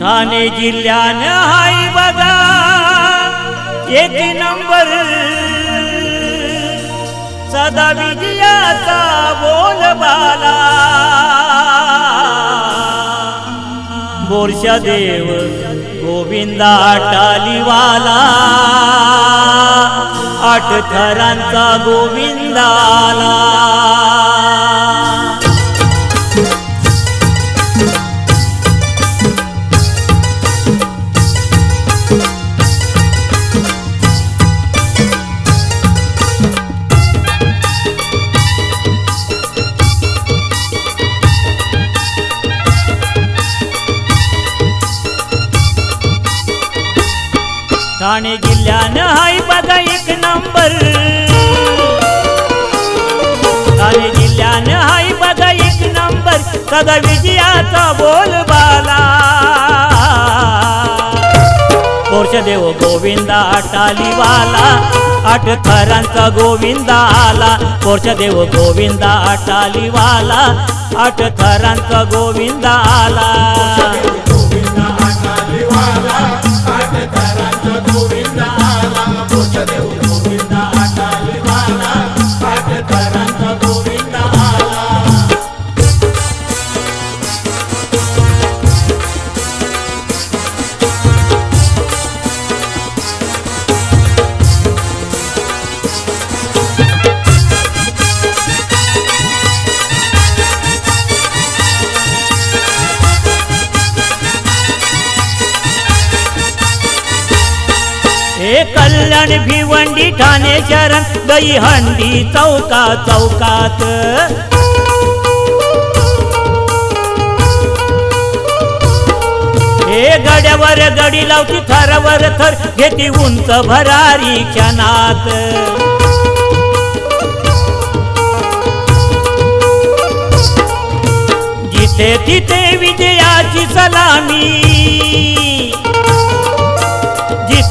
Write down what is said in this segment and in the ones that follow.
ठाणे जिल्ह्यानं हाय बघा. एक नंबर. सदा विजयाचा बोलबाला बोरशा देव गोविंदा टालीवाला. आठ थरांचा गोविंदाला. ठाणे जिल्ह्यानं हाय बघा एक नंबर. ठाणे जिल्ह्यानं हाय बघा एक नंबर. सदा विजयाचा बोलबाला देव गोविंदा टालीवाला आठ थरांचा गोविंदा आला. देव गोविंदा टालीवाला आठ थरांचा गोविंदा आला. आला देव गोविंदा आटालीवाला आठ थरांचा गोविंदा हे कल्याण भिवंडी ठाणे शरण दही हंडी चौका चौकात. हे गड्यावर गडी लावती थरावर थर घेती उंच भरारी क्षणात. जिथे तिथे विजयाची सलामी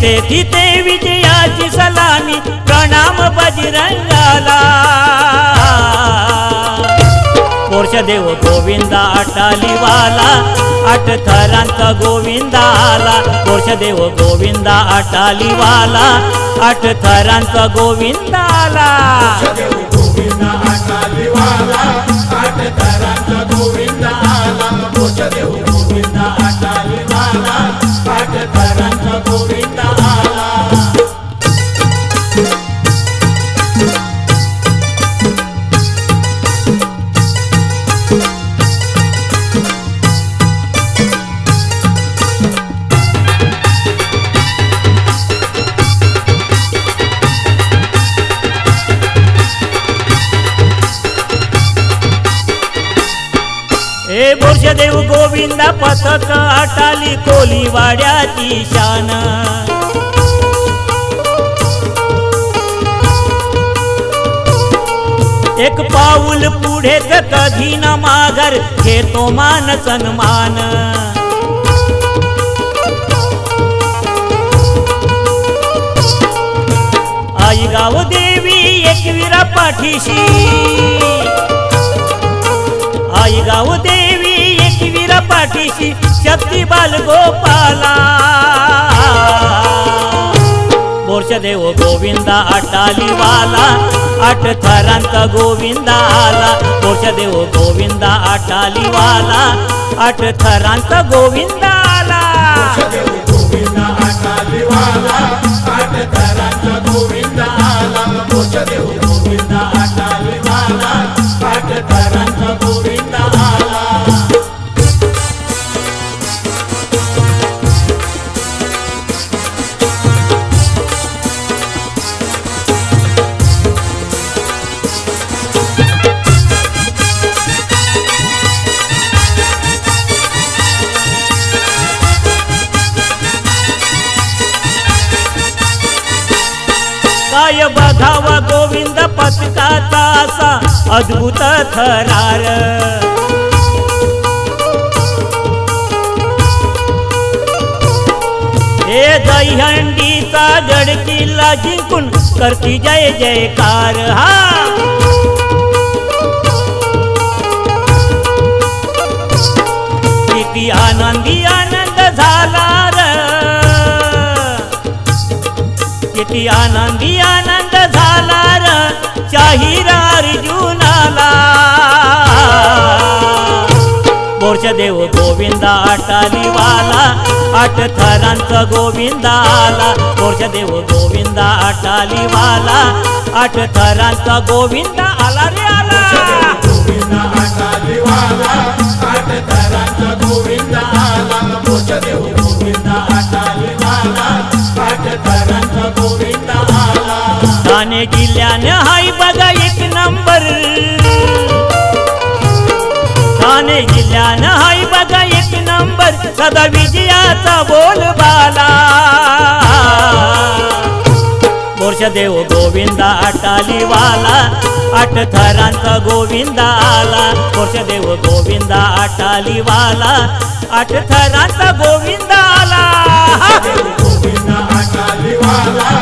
जिथे तिथे विजयाची सलामी प्रणाम बजरंगाला. देव गोविंदा अटालीवाला आठ थरांचा गोविंदा आला देव गोविंदा अटालीवाला आठ थरांचा गोविंदा आला हे देव गोविंदा पथक आटाली कोली वाड्याची शान. एक पाऊल पुढे तर कधी न माघार घेतो मान सन्मान. आई गाव देवी एकविरा पाठीशी. पाठीशी शक्ती बाल गोपाला. देव गोविंदा अटाली वाला आठ थरांचा गोविंदा आला. देव गोविंदा अटाली वाला आठ थरांचा गोविंदा काय बघावा गोविंद पथकाचा असा अद्भुत थरार. हे दहीहंडीचा गड किल्ला जिंकून करती जय जयकार. हा. किती आनंदी आनंद झाला र. किती आनंदी आनंद झाला र शाहीर अर्जुनाला बोरच देव गोविंदा आटालीवाला आठ थरांचा गोविंदा आला. बोरच देव गोविंदा आटालीवाला आठ थरांचा गोविंदा आला रे आला. गोविंदा आटालीवाला आठ ठाणे जिल्ह्यानं हाय बघा एक नंबर. ठाणे जिल्ह्यानं हाय बघा एक नंबर. सदा विजयाचा बोलबाला देव गोविंदा आटालीवाला आठ थरांचा गोविंदा आला. देव गोविंदा आटालीवाला आठ थरांचा गोविंदा आला. गोविंदा आटालीवाला